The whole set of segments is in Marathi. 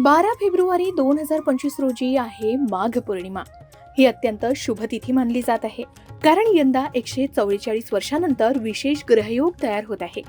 बारा फेब्रुवारी दोन हजार पंचवीस रोजी आहे माघ पौर्णिमा. ही अत्यंत शुभ तिथी मानली जात आहे. कारण यंदा एकशे चव्वेचाळीस वर्षानंतर विशेष ग्रहयोग तयार होत आहे.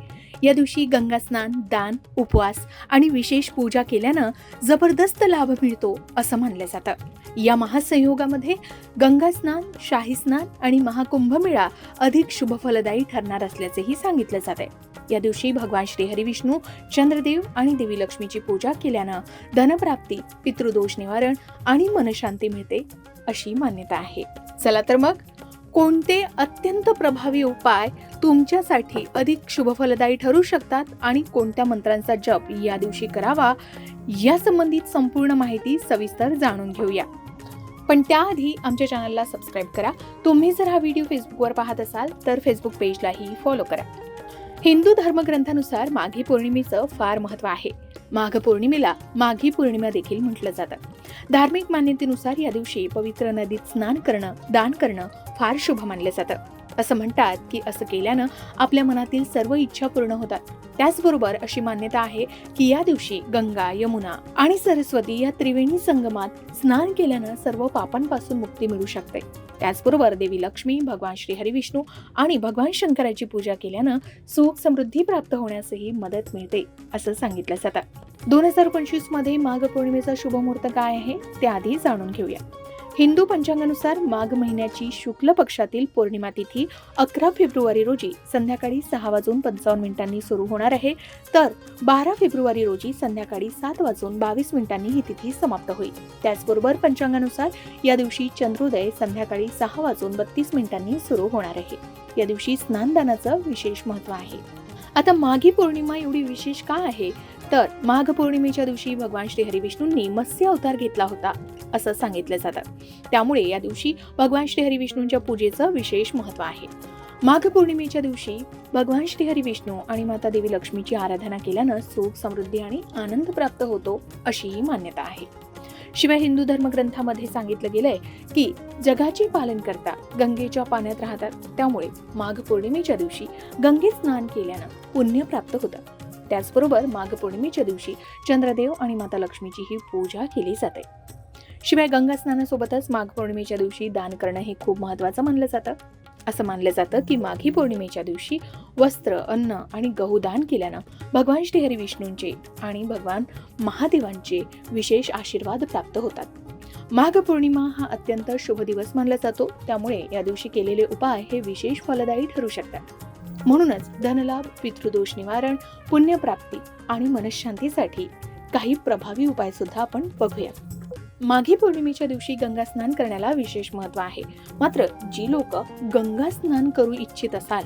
या दिवशी गंगा स्नान दान उपवास आणि विशेष पूजा केल्यानं जबरदस्त लाभ मिळतो असं मानलं जातं. या महासंयोगामध्ये गंगा स्नान शाही स्नान आणि महाकुंभमेळा अधिक शुभफलदायी ठरणार असल्याचेही सांगितलं जात आहे या दिवशी भगवान श्री विष्णू चंद्रदेव आणि देवी लक्ष्मीची पूजा केल्यानं धनप्राप्ती पितृदोष निवारण आणि मनशांती मिळते अशी मान्यता आहे. चला तर मग कोणते अत्यंत प्रभावी उपाय तुमच्यासाठी अधिक शुभफलदायी ठरू शकतात आणि कोणत्या मंत्रांचा जप या दिवशी करावा या संबंधित संपूर्ण माहिती सविस्तर जाणून घेऊया. पण त्याआधी आमच्या चॅनलला सबस्क्राईब करा. तुम्ही जर हा व्हिडिओ फेसबुकवर पाहत असाल तर फेसबुक पेजलाही फॉलो करा. हिंदू धर्मग्रंथानुसार माघी पौर्णिमेचं फार महत्त्व आहे. माघ पौर्णिमेला माघी पौर्णिमा देखील म्हटलं जातं. धार्मिक मान्यतेनुसार या दिवशी पवित्र नदीत स्नान करणं दान करणं फार शुभ मानलं जातं. असं म्हणतात की असं केल्यानं आपल्या मनातील सर्व इच्छा पूर्ण होतात. त्याचबरोबर अशी मान्यता आहे की या दिवशी गंगा यमुना आणि सरस्वती या त्रिवेणी संगमात स्नान केल्यानं सर्व पापांपासून मुक्ती मिळू शकते. त्याचबरोबर देवी लक्ष्मी भगवान श्री हरिविष्णू आणि भगवान शंकराची पूजा केल्यानं सुख समृद्धी प्राप्त होण्यासही मदत मिळते असं सांगितलं जातं. दोन हजार पंचवीसमध्ये माघ पौर्णिमेचा शुभ मुहूर्त काय आहे? ते आधी जाणून घेऊया. हिंदू पंचांगानुसार माघ महिन्याची शुक्ल पक्षातील पौर्णिमा तिथी अकरा फेब्रुवारी रोजी संध्याकाळी सहा वाजून पंचावन्न मिनिटांनी सुरू होणार आहे. तर बारा फेब्रुवारी रोजी संध्याकाळी सात वाजून बावीस मिनिटांनी ही तिथी समाप्त होईल. त्याचबरोबर पंचांगानुसार या दिवशी चंद्रोदय संध्याकाळी सहा वाजून बत्तीस मिनिटांनी सुरू होणार आहे. या दिवशी स्नानदानाचं विशेष महत्त्व आहे. आता माघी पौर्णिमा एवढी विशेष का आहे? तर माघ पौर्णिमेच्या दिवशी भगवान श्री हरिविष्णूंनी मत्स्य अवतार घेतला होता असं सांगितलं जातं. त्यामुळे या दिवशी भगवान श्री हरिविष्णूंच्या पूजेचं विशेष महत्त्व आहे. माघ पौर्णिमेच्या दिवशी भगवान श्री हरिविष्णू आणि माता देवी लक्ष्मीची आराधना केल्यानं सुख समृद्धी आणि आनंद प्राप्त होतो अशीही मान्यता आहे. शिवाय हिंदू धर्मग्रंथामध्ये सांगितलं गेलंय की जगाचे पालन करता गंगेच्या पाण्यात राहतात. त्यामुळे माघ पौर्णिमेच्या दिवशी गंगेत स्नान केल्यानं पुण्य प्राप्त होतं. त्याचबरोबर माघ पौर्णिमेच्या दिवशी चंद्रदेव आणि माता लक्ष्मीची ही पूजा केली जाते. शिवाय गंगा स्नानासोबतच माघ पौर्णिमेच्या दिवशी दान करणं हे खूप महत्वाचं मानलं जातं. असं मानलं जातं की माघी पौर्णिमेच्या दिवशी वस्त्र अन्न आणि गहू दान केल्यानं भगवान श्री हरी विष्णूंचे आणि भगवान महादेवांचे विशेष आशीर्वाद प्राप्त होतात. माघ पौर्णिमा हा अत्यंत शुभ दिवस मानला जातो. त्यामुळे या दिवशी केलेले उपाय हे विशेष फलदायी ठरू शकतात. म्हणूनच धनलाभ पितृदोष निवारण पुण्यप्राप्ती आणि मनशांतीसाठी काही प्रभावी उपाय सुद्धा आपण बघूया. माघी पौर्णिमेच्या दिवशी गंगा स्नान करण्याला विशेष महत्त्व आहे. मात्र जी लोक गंगा स्नान करू इच्छित असाल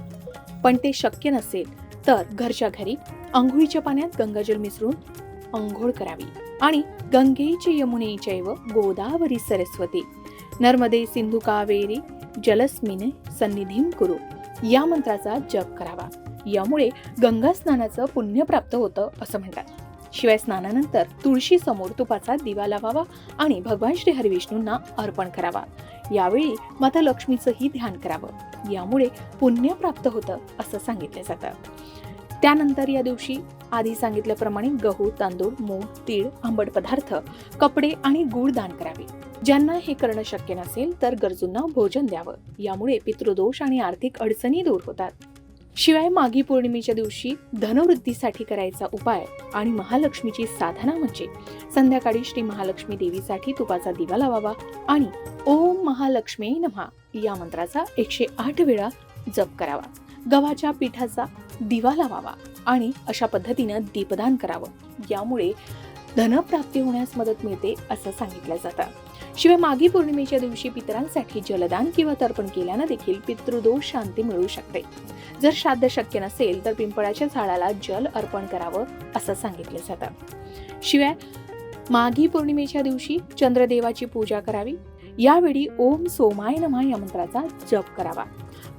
पण ते शक्य नसेल तर घरच्या घरी आंघोळीच्या पाण्यात गंगाजल मिसळून आंघोळ करावी आणि गंगेचे यमुने चैव गोदावरी सरस्वती नर्मदे सिंधू कावेरी जलस्मिने सन्निधीम कुरु. या मंत्राचा जप करावा. यामुळे गंगा स्नानाचं पुण्य प्राप्त होतं असं म्हणतात. शिवाय स्नानानंतर तुळशी समोर तुपाचा दिवा लावावा आणि भगवान श्री हरिविष्णूंना अर्पण करावा. यावेळी माता लक्ष्मीचंही ध्यान करावं. यामुळे पुण्य प्राप्त होतं असं सांगितलं जातं. त्यानंतर या दिवशी आधी सांगितल्याप्रमाणे गहू तांदूळ मूग तीळ आंबट पदार्थ कपडे आणि गूळ दान करावे. ज्यांना हे करणं शक्य नसेल तर गरजूंना भोजन द्यावं. यामुळे पितृदोष आणि आर्थिक अडचणी दूर होतात. शिवाय माघी पौर्णिमेच्या दिवशी धनवृद्धीसाठी करायचा उपाय आणि महालक्ष्मीची साधना म्हणजे संध्याकाळी श्री महालक्ष्मी देवीसाठी तुपाचा दिवा लावावा आणि ओम महालक्ष्मी नमहा या मंत्राचा एकशे आठ वेळा जप करावा. गव्हाच्या पिठाचा दिवा लावावा आणि अशा पद्धतीनं दीपदान करावं. यामुळे धनप्राप्ती होण्यास मदत मिळते असं सांगितलं जातं. शिवाय माघी पौर्णिमेच्या दिवशी पितरांसाठी जलदान किंवा तर्पण केल्यानं देखील पितृदोष शांती मिळू शकते. जर श्राद्ध शक्य नसेल तर पिंपळाच्या झाडाला जल अर्पण करावं असं सांगितलं जातं. शिवाय माघी पौर्णिमेच्या दिवशी चंद्रदेवाची पूजा करावी. यावेळी ओम सोमाय नमा या मंत्राचा जप करावा.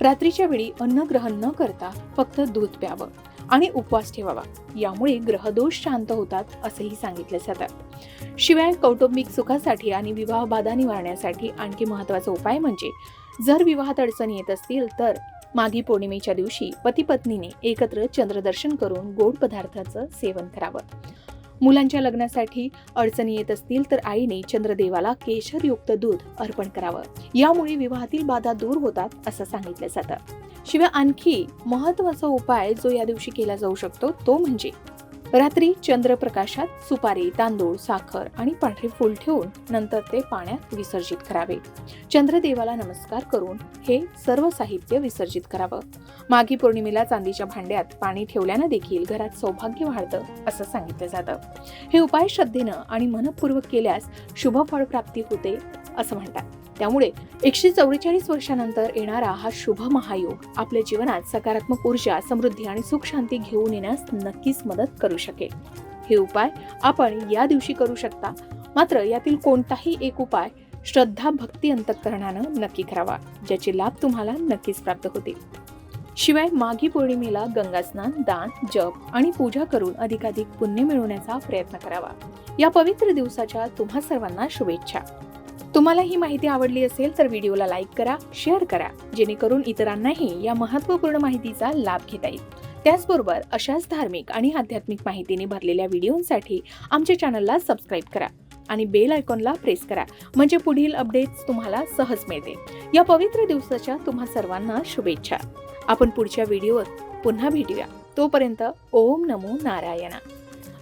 रात्रीच्या वेळी अन्न ग्रहण न करता फक्त दूध प्यावं. आणि उपवास ठेवावा. यामुळे ग्रहदोष शांत होतात असंही सांगितले जातात शिवाय कौटुंबिक सुखासाठी आणि विवाह बाधा निवारण्यासाठी आणखी महत्त्वाचा उपाय म्हणजे जर विवाहात अडचणी येत असतील तर मागी पौर्णिमेच्या दिवशी पती पत्नीने एकत्र चंद्रदर्शन करून गोड पदार्थाचं सेवन करावं. मुलांच्या लग्नासाठी अडचणी येत असतील तर आईने चंद्रदेवाला केशरयुक्त दूध अर्पण करावं. यामुळे विवाहातील बाधा दूर होतात असं सांगितलं जातं. शिवाय आणखी महत्त्वाचा उपाय जो या दिवशी केला जाऊ शकतो तो म्हणजे रात्री चंद्रप्रकाशात सुपारी तांदूळ साखर आणि पांढरे फूल ठेवून नंतर ते पाण्यात विसर्जित करावे. चंद्रदेवाला नमस्कार करून हे सर्व साहित्य विसर्जित करावं. माघी पौर्णिमेला चांदीच्या भांड्यात पाणी ठेवल्यानं देखील घरात सौभाग्य वाढतं असं सांगितलं जातं. हे उपाय श्रद्धेनं आणि मनपूर्वक केल्यास शुभ फळ प्राप्ती होते असं म्हणतात. त्यामुळे एकशे चौवेचाळीस वर्षानंतर येणारा हा शुभ महायोग आपल्या जीवनात सकारात्मक ऊर्जा समृद्धी आणि सुख शांती घेऊन येण्यास नक्कीच मदत करू शकेल. हे उपाय आपण या दिवशी करू शकता. मात्र यातील कोणताही एक उपाय श्रद्धा भक्ती अंतकरणानं नक्की करावा ज्याचे लाभ तुम्हाला नक्कीच प्राप्त होतील. शिवाय माघी पौर्णिमेला गंगास्नान दान जप आणि पूजा करून अधिकाधिक पुण्य मिळवण्याचा प्रयत्न करावा. या पवित्र दिवसाच्या तुम्हा सर्वांना शुभेच्छा. तुम्हाला ही माहिती आवडली असेल तर व्हिडिओला लाईक करा शेअर करा जेणेकरून इतरांनाही या महत्त्वपूर्ण माहितीचा लाभ घेता येईल. त्याचबरोबर अशाच धार्मिक आणि आध्यात्मिक माहितीने भरलेल्या व्हिडिओंसाठी आमच्या चॅनलला सबस्क्राईब करा आणि बेल आयकॉनला प्रेस करा म्हणजे पुढील अपडेट्स तुम्हाला सहज मिळते. या पवित्र दिवसाच्या तुम्हा सर्वांना शुभेच्छा. आपण पुढच्या व्हिडिओत पुन्हा भेटूया. तोपर्यंत ओम नमो नारायणा.